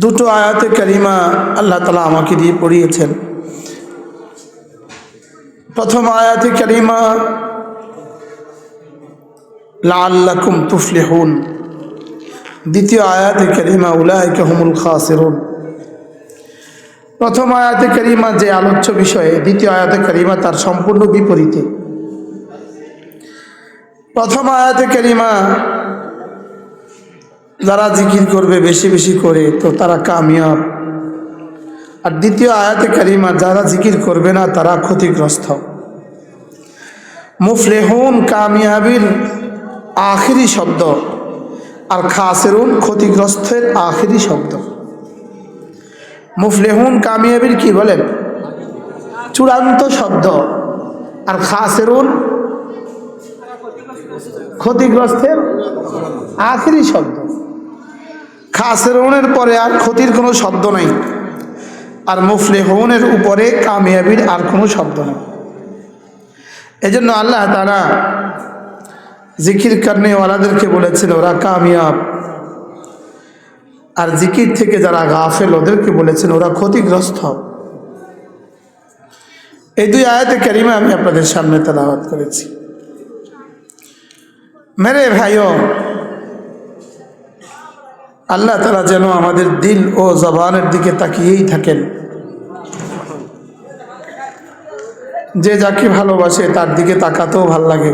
দুটো আয়াতে কারিমা আল্লাহ তালা আমাকে দিয়ে পড়িয়েছেন। প্রথম আয়াতে কারিমা লাল্লাকুম তুফলিহুন। দ্বিতীয় আয়াতে কারিমা, উলাইকা হুমুল খাসিরুন। প্রথম আয়াতে কারিমা যে আলোচ্য বিষয়ে, দ্বিতীয় আয়াতে কারিমা তার সম্পূর্ণ বিপরীতে। প্রথম আয়াতে কারিমা যারা জিকির করবে বেশি বেশি করে, তো তারা কামিয়াব। আর দ্বিতীয় আয়াতে কারিমা, যারা জিকির করবে না, তারা ক্ষতিগ্রস্ত। মুফলেহুন কামিয়াবির আখিরি শব্দ। আর খাসেরুন ক্ষতিগ্রস্তের আখিরি শব্দ। মুফলেহুন কামিয়াবির কি বলেন? চূড়ান্ত শব্দ। আর খাসেরুন ক্ষতিগ্রস্তের আখিরি শব্দ। খাসেরনের পরে আর ক্ষতির কোনো শব্দ নাই। আর মুফলে হনের উপরে কামিয়াবির আর কোনো শব্দ নেই। এজন্য আল্লাহ তারা জিকির ওয়ালাদেরকে বলেছিল ওরা কামিয়াব। আর জিকির থেকে যারা গাফেল, ওদেরকে বলেছেন, ওরা ক্ষতিগ্রস্ত। এই দুই আয়াতে কারিমা আমি আপনাদের সামনে তেলাওয়াত করেছি। মেরে ভাইও আল্লাহ তালা যেন আমাদের দিল ও জবানের দিকে তাকিয়েই থাকেন। যে যাকে ভালোবাসে তার দিকে তাকাতেও ভালো লাগে।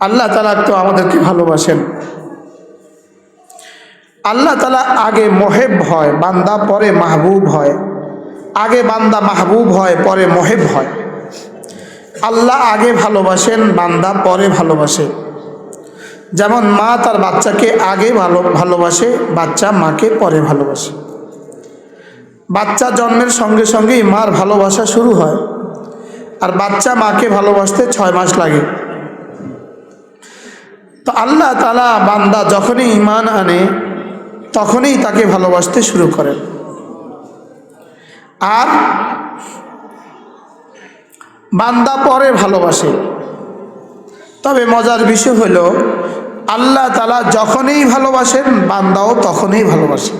আল্লাহ তালা তো আমাদেরকে ভালোবাসেন। আল্লাহ তালা আগে মহেব হয়, বান্দা পরে মাহবুব হয়। আগে বান্দা মাহবুব হয়, পরে মহেব হয়। আল্লাহ আগে ভালোবাসেন, বান্দা পরে ভালোবাসে। যেমন মা তার বাচ্চাকে আগে ভালো, ভালোবাসে, বাচ্চা মাকে পরে ভালোবাসে। বাচ্চা জন্মের সঙ্গে সঙ্গেই মার ভালোবাসা শুরু হয় আর বাচ্চা মাকে ভালোবাসতে ছয় মাস লাগে। তো আল্লাহ তালা বান্দা যখনই ইমান আনে, তখনই তাকে ভালোবাসতে শুরু করেন। আর বান্দা পরে ভালোবাসে। তবে মজার বিষয় হলো, আল্লাহ তালা যখনই ভালোবাসেন, বান্দাও তখনই ভালোবাসেন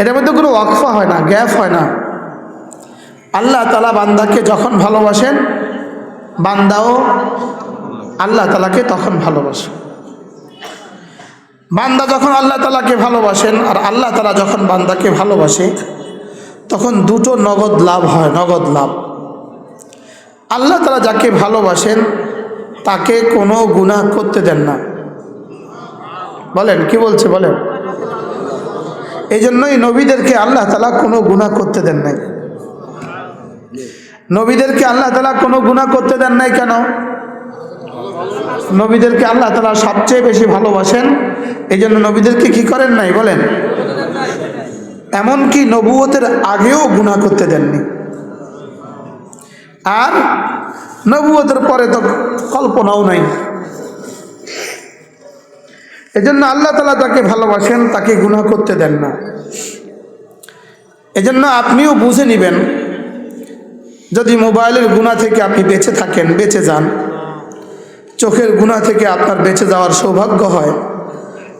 এটার মধ্যে কোনো ওয়াকফা হয় না, গ্যাপ হয় না। আল্লাহ তালা বান্দাকে যখন ভালোবাসেন, বান্দাও আল্লাহ তালাকে তখন ভালোবাসে। বান্দা যখন আল্লাহ তালাকে ভালোবাসেন আর আল্লাহ তালা যখন বান্দাকে ভালোবাসে, তখন দুটো নগদ লাভ হয়, নগদ লাভ। আল্লাহ তালা যাকে ভালোবাসেন, তাকে কোনো গুনাহ করতে দেন না। বলেন, কি বলছে বলেন? এই জন্যই নবীদেরকে আল্লাহ তালা কোনো গুনাহ করতে দেন নাই। নবীদেরকে আল্লাহ তালা কোনো গুনাহ করতে দেন নাই কেন? নবীদেরকে আল্লাহ তালা সবচেয়ে বেশি ভালোবাসেন এই জন্য নবীদেরকে কি করেন নাই বলেন? এমনকি নবুয়তের আগেও গুনাহ করতে দেননি। আর নবুয়তের পরে তো কল্পনাও নাই। এজন্য আল্লাহ তালা তাকে ভালোবাসেন, তাকে গুনাহ করতে দেন না। এজন্য আপনিও বুঝে নেবেন, যদি মোবাইলের গুণা থেকে আপনি বেঁচে থাকেন, বেঁচে যান, চোখের গুণা থেকে আপনার বেঁচে যাওয়ার সৌভাগ্য হয়,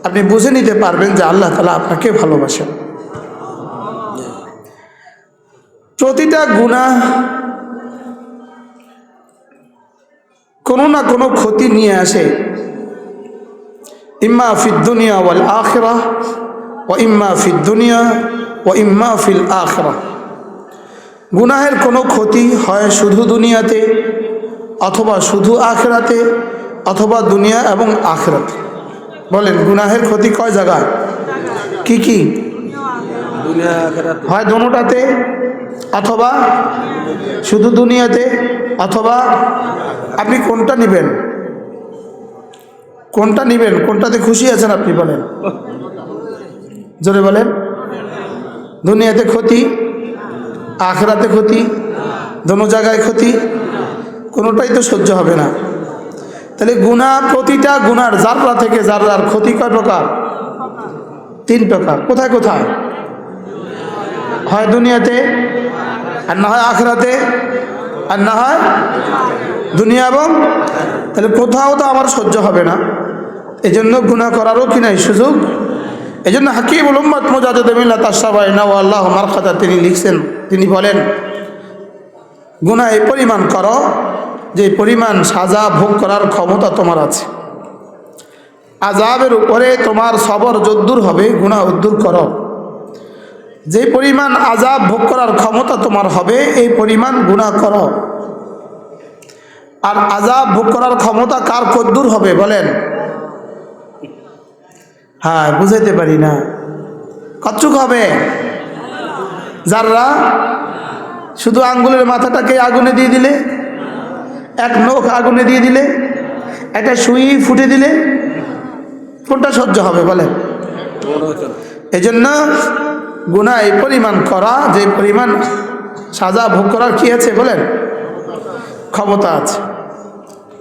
আপনি বুঝে নিতে পারবেন যে আল্লাহ তালা আপনাকে ভালোবাসেন। প্রতিটা গুণা কোনো না কোনো ক্ষতি নিয়ে আসে। ইম্মা ফিদ্দুনিয়া ওয়াল আখরা ও ইম্মা ফিদ্দুনিয়া ও ইম্মা ফিল আখরা। গুনাহের কোনো ক্ষতি হয় শুধু দুনিয়াতে অথবা শুধু আখরাতে অথবা দুনিয়া এবং আখরাতে। বলেন গুনাহের ক্ষতি কয় জায়গায়? কি কি? হয় দোনোটাতে অথবা শুধু দুনিয়াতে অথবা আপনি কোনটা নেবেন? কোনটা নেবেন? কোনটাতে খুশি আছেন আপনি বলেন। জোরে বলেন। দুনিয়াতে ক্ষতি, আখরাতে ক্ষতি, দোনো জায়গায় ক্ষতি, কোনোটাই তো সহ্য হবে না। তাহলে গুণা প্রতিটা গুনার জাররা থেকে জাররার ক্ষতি কয় প্রকার? তিন প্রকার। কোথায় কোথায়? হয় দুনিয়াতে আর না হয় আখরাতে। আর না হয় দুনিয়া এবং তাহলে কোথাও তো আমার সহ্য হবে না। এজন্য গুনাহ করারও কি নাই সুযোগ? এই এজন্য হাকিবুল মুজাদুদ মিল্লাত আশরাফাই নাও আল্লাহ আমার মারখাতা তিনি লিখছেন, তিনি বলেন, গুনাহ এই পরিমাণ করো, যে পরিমাণ সাজা ভোগ করার ক্ষমতা তোমার আছে। আজাবের উপরে তোমার সবর যদ্দূর হবে, গুনাহ উদ্দূর করো। যে পরিমাণ আজাব ভোগ করার ক্ষমতা তোমার হবে এই পরিমাণ গুণা করো। আর আজাব ভোগ করার ক্ষমতা কার কদ্দূর হবে বলেন? হ্যাঁ বুঝাইতে পারি না। কচ্ছুক হবে? যাররা শুধু আঙ্গুলের মাথাটাকে আগুনে দিয়ে দিলে এক নখ আগুনে দিয়ে দিলে একটা সুই ফুটে দিলে কোনটা সহ্য হবে বলেন? এই জন্য গুণা এই পরিমাণ করা, যে পরিমাণ সাজা ভোগ করার কি আছে বলেন? ক্ষমতা আছে।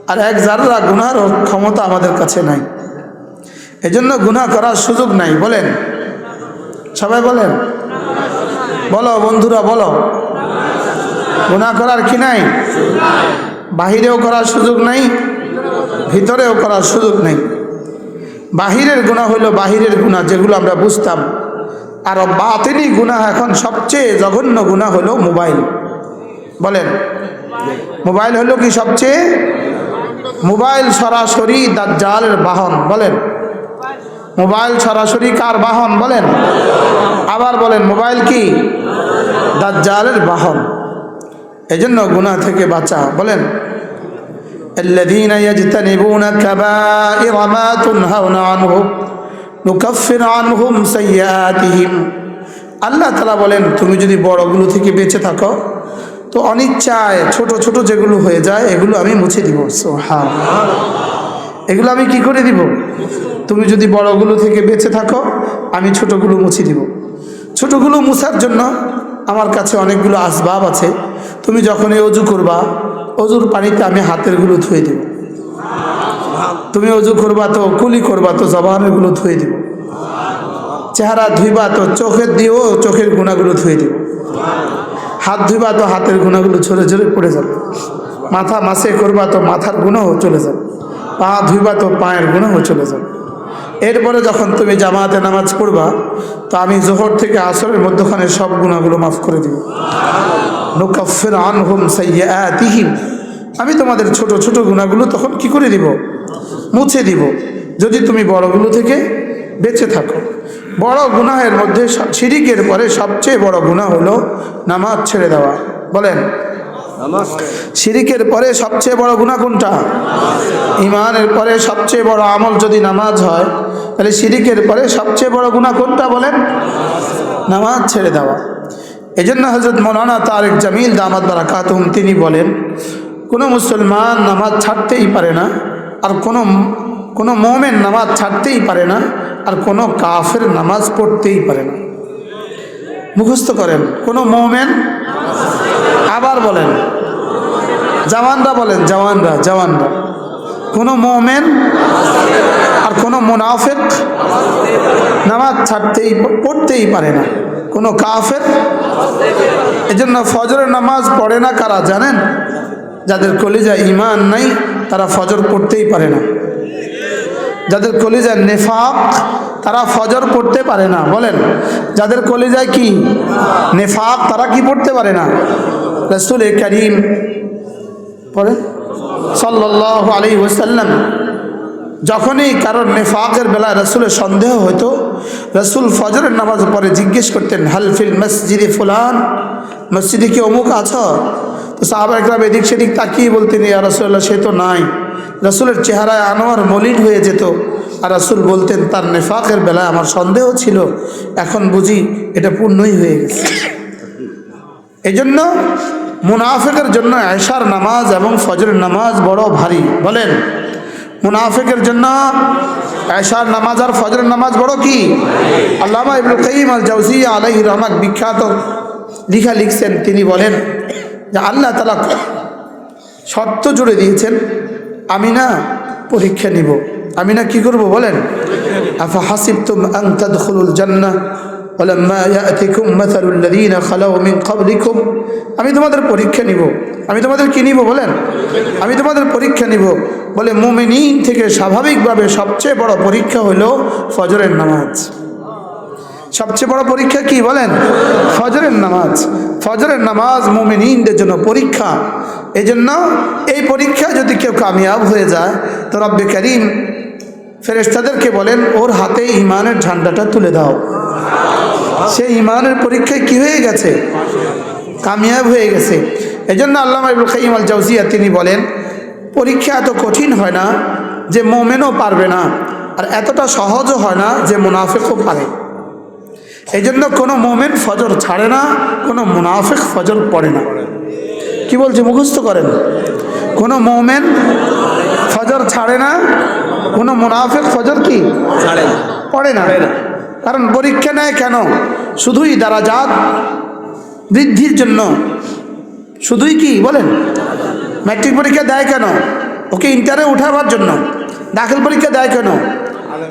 আর এক যারা গুনার ক্ষমতা আমাদের কাছে নাই। এজন্য গুনাহ করার সুযোগ নাই, বলেন। সবাই বলেন? বলো বন্ধুরা, বলো। গুনাহ করার কি নাই? বাহিরেও করার সুযোগ নাই, ভিতরেও করার সুযোগ নেই। বাহিরের গুণা হলো বাহিরের গুণা যেগুলো আমরা বুঝতাম। আর বাতিনি গুণা এখন সবচেয়ে জঘন্য গুণা হলো মোবাইল বলেন মোবাইল হলো কি সবচেয়ে মোবাইল সরাসরি দাজ্জালের বাহন বলেন মোবাইল সরাসরি কার বাহন বলেন আবার বলেন মোবাইল কি দাজ্জালের বাহন এজন্য গুনাহ থেকে বাঁচা বলেন الذين يجتنبون كبائر ما تنهون عنه আল্লাহ তালা বলেন, তুমি যদি বড়গুলো থেকে বেঁচে থাকো, তো অনিচ্ছায় ছোট ছোট যেগুলো হয়ে যায়, এগুলো আমি মুছে দিব। সো হ্যাঁ এগুলো আমি কি করে দিব? তুমি যদি বড়গুলো থেকে বেঁচে থাকো, আমি ছোটগুলো মুছে দিব। ছোটগুলো মুছার জন্য আমার কাছে অনেকগুলো আসবাব আছে। তুমি যখন এই অজু করবা, অজুর পানিতে আমি হাতেরগুলো ধুয়ে দেব। তুমি অজু করবা তো, কুলি করবা তো জবানেরগুলো ধুয়ে দেব। চেহারা ধুইবা তো চোখের দিয়েও চোখের গুণাগুলো ধুয়ে দেব হাত ধুইবা তো হাতের গুণাগুলো ঝরে ঝরে পড়ে যাবে। মাথা মাসে করবা তো মাথার গুণও চলে যাবে। পা ধুইবা তো পায়ের গুণও চলে যাবে। এরপরে যখন তুমি জামাতে নামাজ পড়বা, তো আমি জোহর থেকে আসরের মধ্যখানে সব গুণাগুলো মাফ করে দিব। নুকাফির আনহুম সাইয়্যাতিহিম। আমি তোমাদের ছোট ছোট গুণাগুলো তখন কি করে দিব? মুছে দিব। যদি তুমি বড়গুলো থেকে বেঁচে থাকো। বড় গুনাহের মধ্যে শিরিকের পরে সবচেয়ে বড় গুনাহ হলো নামাজ ছেড়ে দেওয়া। বলেন। শিরিকের পরে সবচেয়ে বড় গুণা কোনটা? ইমানের পরে সবচেয়ে বড় আমল যদি নামাজ হয় তাহলে শিরিকের পরে সবচেয়ে বড় গুণা কোনটা বলেন? নামাজ ছেড়ে দেওয়া। এই জন্য হজরত মৌলানা তারেক জামিল দামাদ বারাকাতুম তিনি বলেন কোনো মুসলমান নামাজ ছাড়তেই পারে না আর কোনো কোনো মোমেন নামাজ ছাড়তেই পারে না আর কোনো কাফের নামাজ পড়তেই পারে না। মুখস্থ করেন, কোনো মোমেন আবার বলেন, জওয়ানরা বলেন, জওয়ানরা জওয়ানরা। কোনো মোমেন আর কোনো মুনাফেক নামাজ ছাড়তেই, পড়তেই পারে না। কোনো কাফের, এজন্য ফজরের নামাজ পড়ে না কারা জানেন? যাদের কলিজা ইমান নাই, তারা ফজর পড়তেই পারে না। যাদের কলিজায় নেফাক, তারা ফজর পড়তে পারে না। বলেন, যাদের কলিজায় কি? নেফাক, তারা কি পড়তে পারে না? রসুল করিম পড়ে সাল্লাহ আলী ওসাল্লাম যখনই কারোর নেফাকের বেলায় রসুলের সন্দেহ হতো রসুল ফজরের নামাজ পরে জিজ্ঞেস করতেন হালফিল মসজিদে ফুলান? মসজিদে কি অমুক আছ? তো সাহাবা একরাম এদিক সেদিক তাকিয়ে বলতেন, ইয়া রসুল্লাহ সে তো নাই। রসুলের চেহারায় আনোয়ার মলিন হয়ে যেত। আর রসুল বলতেন, তার নেফাকের বেলায় আমার সন্দেহ ছিল। এখন বুঝি এটা পূর্ণই হয়ে গেছে। এজন্য মুনাফেকের জন্য এশার নামাজ এবং ফজরের নামাজ বড় ভারী। বলেন, মুনাফেকের জন্য এশার নামাজ আর ফজরের নামাজ বড় কি? আল্লামা ইবনুল কাইম আল জাউজিয়া আলাইহি রহমাত বিখ্যাত লিখা লিখছেন। তিনি বলেন যে আল্লাহ তালা শর্ত জুড়ে দিয়েছেন, আমি না পরীক্ষা নিব। আমি না কি করব বলেন? আফা হাসিব তুম আংতাদুল জান্না আমি তোমাদের পরীক্ষা নিব। আমি তোমাদের কি নিব বলেন? আমি তোমাদের পরীক্ষা নিব। বলে মুমিনিন থেকে স্বাভাবিকভাবে সবচেয়ে বড় পরীক্ষা হলো ফজরের নামাজ। সবচেয়ে বড় পরীক্ষা কি বলেন? ফজরের নামাজ। ফজরের নামাজ মুমিনিনদের জন্য পরীক্ষা। এই জন্য এই পরীক্ষা যদি কেউ কামিয়াব হয়ে যায়, তো রব্বে করিম ফেরেস্তাদেরকে বলেন, ওর হাতে ইমানের ঝান্ডাটা তুলে দাও। সেই ইমানের পরীক্ষায় কি হয়ে গেছে? কামিয়াব হয়ে গেছে। এই জন্য আল্লাহ ইবুল খাইম আল জাউজিয়া তিনি বলেন, পরীক্ষা এত কঠিন হয় না যে মোমেনও পারবে না, আর এতটা সহজও হয় না যে মুনাফেকও পারে। এই জন্য কোনো মোমেন ফজর ছাড়ে না কোনো মুনাফেক ফজর পড়ে না। কি বলছে মুখস্থ করেন। কোনো মোমেন ফজর ছাড়ে না কোনো মুনাফেক ফজর কি? ছাড়ে পড়ে না। পড়ে না। কারণ পরীক্ষা নেয় কেন? শুধুই দারাজাত বৃদ্ধির জন্য। শুধুই কি? বলেন। ম্যাট্রিক পরীক্ষা দেয় কেন? ওকে ইন্টারে উঠাবার জন্য। দাখিল পরীক্ষা দেয় কেন?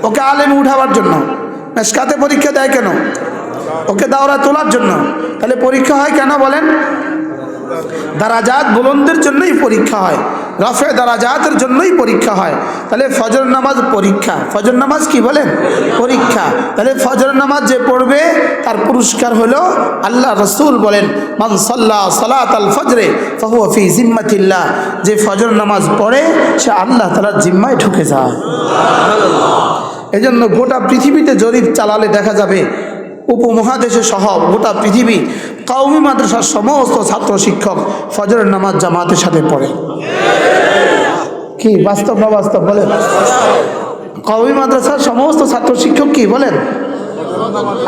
ওকে আলেমে উঠাবার জন্য। মেসকাতে পরীক্ষা দেয় কেন? ওকে দাওরা তোলার জন্য। তাহলে পরীক্ষা হয় কেন বলেন? দারাজাত বুলন্দের জন্যই পরীক্ষা হয়। রফে দারাজাতের জন্যই পরীক্ষা হয়। তাহলে ফজর নামাজ পরীক্ষা। ফজর নামাজ কি বলেন? পরীক্ষা। তাহলে ফজর নামাজ যে পড়বে, তার পুরস্কার হলো আল্লাহ রসুল বলেন, মান সাল্লাহ সালাত আল ফজরে ফি জিম্মাতিল্লাহ। যে ফজর নামাজ পড়ে, সে আল্লাহ তালার জিম্মায় ঢুকে যায়। এজন্য গোটা পৃথিবীতে জরিপ চালালে দেখা যাবে, উপমহাদেশে সহ গোটা পৃথিবী কওমি মাদ্রাসার সমস্ত ছাত্র শিক্ষক ফজরের নামাজ জামাতের সাথে পড়ে। কি, বাস্তব না বাস্তব বলেন? কওমি মাদ্রাসার সমস্ত ছাত্র শিক্ষক কি বলেন?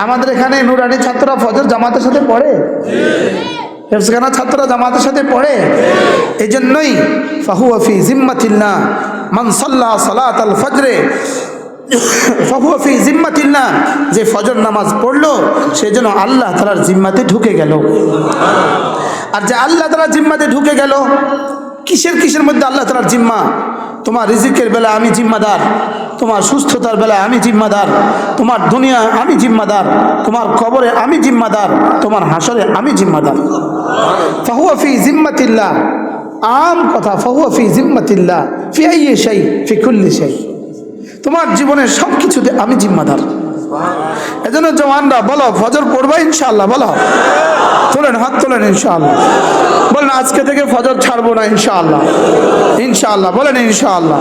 আমাদের এখানে নুরানি ছাত্ররা ফজর জামাতের সাথে পড়ে? হেফসখানা ছাত্ররা জামাতের সাথে পড়ে? এই জন্যই ফাহু ফাহুয়াফি জিম্মাতিল্লা মানসাল্লাহ সালাত আল ফজরে ফহুয়াফি জিম্মাতিল্লা যে ফজর নামাজ পড়ল, সে যেন আল্লাহ তালার জিম্মাতে ঢুকে গেল। আর যে আল্লাহ তালার জিম্মাতে ঢুকে গেল, কিসের কিসের মধ্যে আল্লাহ তালার জিম্মা? তোমার রিজিকের বেলা আমি জিম্মাদার, তোমার সুস্থতার বেলায় আমি জিম্মাদার, তোমার দুনিয়া আমি জিম্মাদার, তোমার কবরে আমি জিম্মাদার, তোমার হাসরে আমি জিম্মাদার। ফাহুয়াফি জিম্মাতিল্লাহ আম কথা ফাহুয়াফি জিম্মাতিল্লাহ ফি আইয়ে সেই ফি কুল্লি সেই তোমার জীবনের সব কিছুতে আমি জিম্মাদার। এজন্য জওয়ানরা, বলো, ফজর পড়বা ইনশাআল্লাহ, বলো। তোলেন, হাত তোলেন ইনশাআল্লাহ। বলেন, আজকে থেকে ফজর ছাড়বো না ইনশাআল্লাহ। ইনশাআল্লাহ, বলেন ইনশাআল্লাহ।